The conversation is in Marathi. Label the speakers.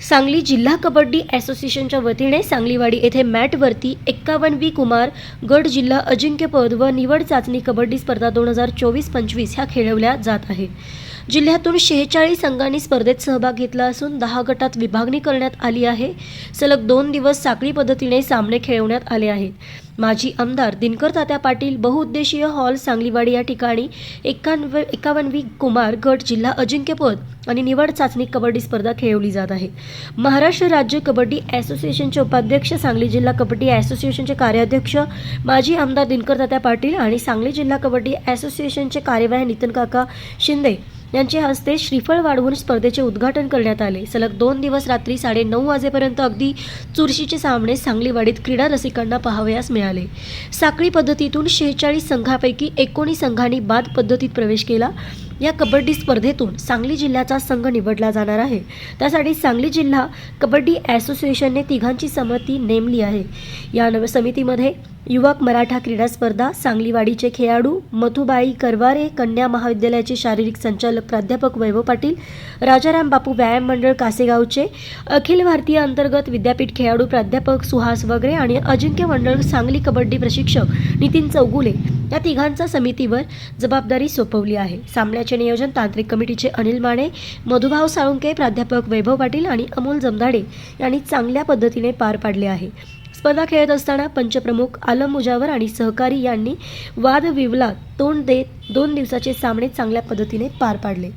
Speaker 1: सांगली जिल्हा कबड्डी असोसिएशनच्या वतीने सांगलीवाडी येथे मॅटवरती एक्कावन्न व्ही कुमार गड जिल्हा अजिंक्यपद व निवड चाचणी कबड्डी स्पर्धा दोन हजार चोवीस पंचवीस ह्या खेळवल्या जात आहे जिल्ह्यातून शेहेचाळीस संघांनी स्पर्धेत सहभाग घेतला असून दहा गटात विभागणी करण्यात आली आहे. सलग दोन दिवस साखळी पद्धतीने सामने खेळवण्यात आले आहेत. माजी आमदार दिनकर तात्या पाटील बहुउद्देशीय हॉल सांगलीवाडी या ठिकाणी एकानवे एकावन्नवी कुमार गट जिल्हा अजिंक्यपद आणि निवड चाचणी कबड्डी स्पर्धा खेळवली जात आहे. महाराष्ट्र राज्य कबड्डी असोसिएशनचे उपाध्यक्ष सांगली जिल्हा कबड्डी असोसिएशनचे कार्याध्यक्ष माजी आमदार दिनकर तात्या पाटील आणि सांगली जिल्हा कबड्डी असोसिएशनचे कार्यवाह नितीन काका शिंदे. यांच्या हस्ते श्रीफळ वाढवून स्पर्धेचे उद्घाटन करण्यात आले. सलग दोन दिवस रात्री साडे नऊ वाजेपर्यंत अगदी चुरशीचे सामने सांगलीवाडीत क्रीडा रसिकांना पाहावयास मिळाले. साखळी पद्धतीतून शेहेचाळीस संघापैकी एकोणीस संघांनी बाद पद्धतीत प्रवेश केला. या कबड्डी स्पर्धेतून सांगली जिल्ह्याचा संघ निवडला जाणार आहे. त्यासाठी सांगली जिल्हा कबड्डी असोसिएशनने तिघांची समिती नेमली आहे. या नव समितीमध्ये युवक मराठा क्रीडा स्पर्धा सांगलीवाडीचे खेळाडू मथुबाई करवारे कन्या महाविद्यालयाचे शारीरिक संचालक प्राध्यापक वैभव पाटील राजाराम बापू व्यायाम मंडळ कासेगावचे अखिल भारतीय अंतर्गत विद्यापीठ खेळाडू प्राध्यापक सुहास वगैरे आणि अजिंक्य मंडळ सांगली कबड्डी प्रशिक्षक नितीन चौगुले या तिघांचा समितीवर जबाबदारी सोपवली आहे. सामन्याचे नियोजन तांत्रिक कमिटीचे अनिल माने मधुभाव साळुंके प्राध्यापक वैभव पाटील आणि अमोल जमदाडे यांनी चांगल्या पद्धतीने पार पाडले आहे. स्पर्धा खेळत असताना पंचप्रमुख आलम मुजावर आणि सहकारी यांनी वादविवादात तोंड देत दोन दिवसाचे सामने चांगल्या पद्धतीने पार पाडले.